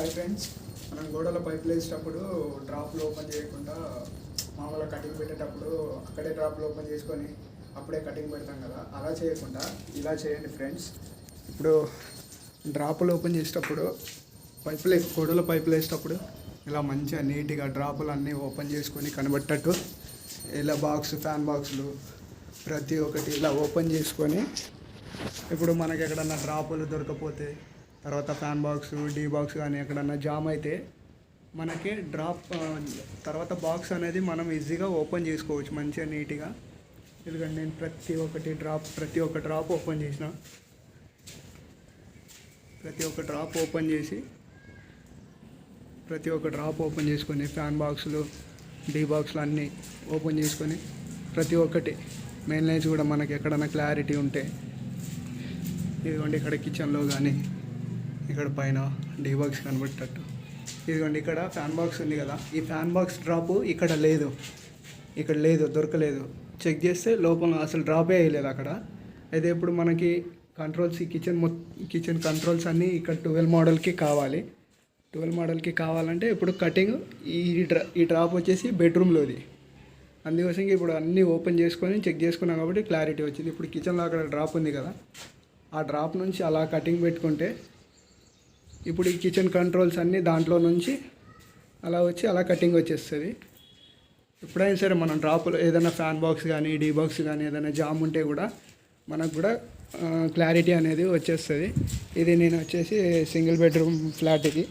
Hi friends మనం గోడల పైపులు వేసేటప్పుడు డ్రాప్లు ఓపెన్ చేయకుండా మామూలుగా కటింగ్ పెట్టేటప్పుడు అక్కడే డ్రాప్లు ఓపెన్ చేసుకొని అప్పుడే కటింగ్ పెడతాం కదా. అలా చేయకుండా ఇలా చేయండి ఫ్రెండ్స్ ఇప్పుడు డ్రాపులు ఓపెన్ చేసేటప్పుడు పైపులు గోడల పైపులు వేసేటప్పుడు ఇలా మంచిగా నీట్గా డ్రాపులు అన్నీ ఓపెన్ చేసుకొని కనబట్టట్టు ఇలా బాక్స్ ఫ్యాన్ బాక్సులు ప్రతి ఒక్కటి ఇలా ఓపెన్ చేసుకొని ఇప్పుడు మనకి ఎక్కడన్నా డ్రాపులు దొరకపోతే తర్వాత ఫ్యాన్ బాక్స్ డీ బాక్స్ కానీ ఎక్కడన్నా జామ్ అయితే మనకి డ్రాప్ తర్వాత బాక్స్ అనేది మనం ఈజీగా ఓపెన్ చేసుకోవచ్చు మంచిగా నీట్గా ఎందుకంటే నేను ప్రతి ఒక్కటి డ్రాప్ ప్రతి ఒక్క డ్రాప్ ఓపెన్ చేసిన. ప్రతి ఒక్క డ్రాప్ ఓపెన్ చేసి ప్రతి ఒక్క డ్రాప్ ఓపెన్ చేసుకొని ఫ్యాన్ బాక్సులు డీ బాక్సులు అన్నీ ఓపెన్ చేసుకొని ప్రతి ఒక్కటి మెయిన్ లైన్స్ కూడా మనకి ఎక్కడన్నా క్లారిటీ ఉంటే ఇదిగోండి ఇక్కడ కిచెన్లో కానీ ఇక్కడ పైన డీ బాక్స్ ఇదిగోండి ఇక్కడ ఫ్యాన్ బాక్స్ ఉంది కదా. ఈ ఫ్యాన్ బాక్స్ డ్రాప్ ఇక్కడ లేదు. ఇక్కడ లేదు దొరకలేదు. చెక్ చేస్తే లోపల అసలు డ్రాపే వేయలేదు అక్కడ. అయితే ఇప్పుడు మనకి కంట్రోల్స్ ఈ కిచెన్ మొ కిచెన్ కంట్రోల్స్ అన్నీ ఇక్కడ ట్వెల్వ్ మోడల్కి కావాలి. ట్వెల్వ్ మోడల్కి కావాలంటే ఇప్పుడు కటింగ్ ఈ డ్రా ఈ డ్రాప్ వచ్చేసి బెడ్రూమ్లోది అందుకోసం ఇప్పుడు అన్నీ ఓపెన్ చేసుకొని చెక్ చేసుకున్నాం కాబట్టి క్లారిటీ వచ్చింది. ఇప్పుడు కిచెన్లో అక్కడ డ్రాప్ ఉంది కదా. ఆ డ్రాప్ నుంచి అలా కటింగ్ పెట్టుకుంటే ఇప్పుడు ఈ కిచెన్ కంట్రోల్స్ అన్నీ దాంట్లో నుంచి అలా వచ్చి అలా కటింగ్ వచ్చేస్తుంది. ఎప్పుడైనా సరే మనం డ్రాపులు ఏదైనా ఫ్యాన్ బాక్స్ కానీ డీ బాక్స్ కానీ ఏదైనా జామ్ ఉంటే కూడా మనకు కూడా క్లారిటీ అనేది వచ్చేస్తుంది. ఇది నేను వచ్చేసి సింగిల్ బెడ్రూమ్ ఫ్లాట్కి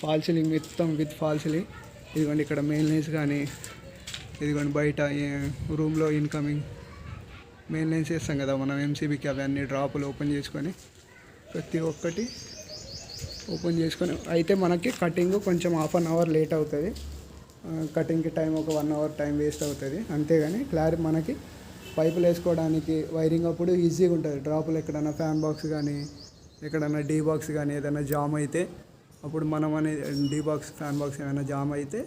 ఫాల్ సీలింగ్ మొత్తం విత్ ఫాల్ సీలింగ్ ఇదిగోండి ఇక్కడ మెయిన్లైన్స్ కానీ ఇదిగోండి బయట రూమ్లో ఇన్కమింగ్ మెయిన్లైన్స్ వేస్తాం కదా మనం ఎంసీబీకి అవన్నీ డ్రాపులు ఓపెన్ చేసుకొని ప్రతి ఒక్కటి ఓపెన్ చేసుకొని అయితే మనకి కటింగ్ కొంచెం హాఫ్ అన్ అవర్ లేట్ అవుతుంది. కటింగ్కి టైం ఒక వన్ అవర్ టైం వేస్ట్ అవుతుంది. అంతేగాని క్లారి మనకి పైపులు వేసుకోవడానికి వైరింగ్ అప్పుడు ఈజీగా ఉంటుంది. డ్రాపులు ఎక్కడైనా ఫ్యాన్ బాక్స్ కానీ ఎక్కడైనా డీ బాక్స్ కానీ ఏదైనా జామ్ అయితే అప్పుడు మనం అనేది డీ బాక్స్ ఫ్యాన్ బాక్స్ ఏమైనా జామ్ అయితే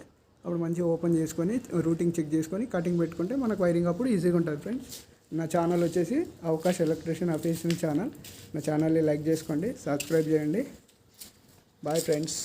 అప్పుడు మంచిగా ఓపెన్ చేసుకొని రూటింగ్ చెక్ చేసుకొని కటింగ్ పెట్టుకుంటే మనకు వైరింగ్ అప్పుడు ఈజీగా ఉంటుంది ఫ్రెండ్స్ నా ఛానల్ వచ్చేసి అవకాశ ఎలక్ట్రీషియన్ అఫీషియల్ ఛానల్ నా ఛానల్ని లైక్ చేసుకోండి సబ్స్క్రైబ్ చేయండి. Bye friends